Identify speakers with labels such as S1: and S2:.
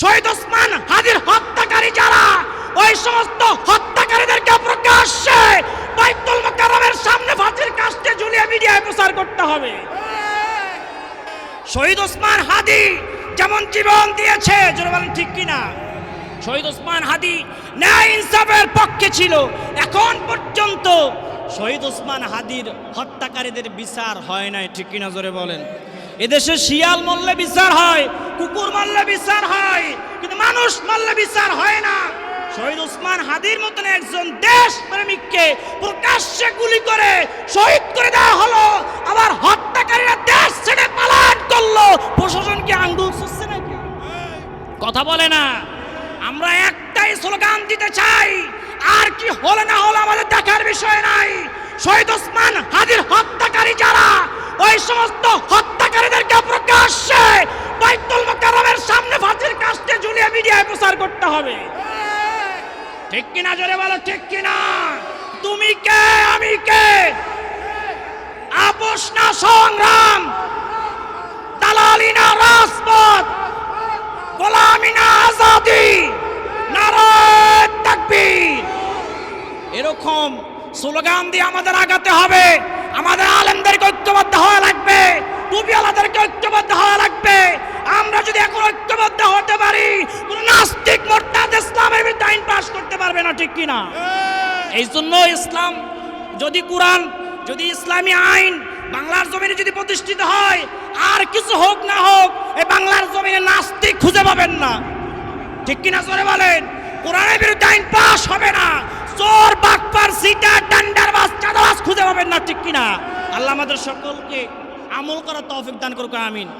S1: শহীদ ওসমান হাজির হত্যাকারী যারা, ওই সমস্ত হত্যাকারীদেরকে প্রকাশ্যে বাইতুল মোকাররমের সামনে ফাঁসির কাস্টে ঝুলিয়ে মিডিয়ায় প্রচার করতে হবে। শহীদ ওসমান হাদি যেমন জীবন দিয়েছে, জোরে বলেন ঠিক কিনা? শহীদ ওসমান হাদি ন্যায় ইনসাফের পক্ষে ছিল, এখন পর্যন্ত শহীদ ওসমান হাদির হত্যাকারীদের বিচার হয় নাই, ঠিক কিনা জোরে বলেন। এদেশে শিয়াল মরলে বিচার হয়, কুকুর মারলে বিচার হয়, কিন্তু মানুষ মারলে বিচার হয় না। শহীদ ওসমান হাদির মতন একজন দেশ প্রেমিককে প্রকাশ্যে গুলি করে শহীদ করে দেওয়া হলো। আবার হত্যাকারীরা দেশ ছেড়ে পালান করল। প্রশাসন কি আঙ্গুল সুসছে নাকি? কথা বলে না। আমরা একটাই স্লোগান দিতে চাই, আর কি হলে না হলে আমাদের দেখার বিষয় নাই। শহীদ ওসমান হাজির হত্যাকারী যারা, ওই সমস্ত হত্যাকারীদেরকে প্রকাশ্যে বাইতুল মোকাররমের সামনে ফাঁসির কাস্টে ঝুলিয়ে মিডিয়ায় প্রচার করতে হবে। ঠিক কিনা জোরে বলো, ঠিক কিনা? তুমি কে? আমি কে? আপোষ না সংগ্রাম? দালালি না রাজপথ? গোলামি না আজাদি? নারায় তাকবীর। এরকম স্লোগান দিয়ে আমাদের আগাতে হবে। আমাদের আলেমদেরকে ঐক্যবদ্ধ হওয়া লাগবে। টুপিওয়ালাদেরকে ঐক্যবদ্ধ হওয়া লাগবে। আমরা যদি এখন ঐক্যবদ্ধ হতে পারি কোন নাস্তিক মোরতাদ ইসলামের বিরুদ্ধে আইন পাস করতে পারবে না ঠিক কিনা? এই জন্য ইসলাম যদি কোরআন যদি ইসলামী আইন বাংলার জমিনে যদি প্রতিষ্ঠিত হয় আর কিছু হোক না হোক এই বাংলার জমিনে নাস্তিক খুঁজে পাবেন না। ঠিক কিনা জোরে বলেন? কোরআনের বিরুদ্ধে আইন পাশ হবে না। চোর বাটপার কিনা আল্লাহ আমাদের সকলকে আমল করার তৌফিক দান করুক আমিন।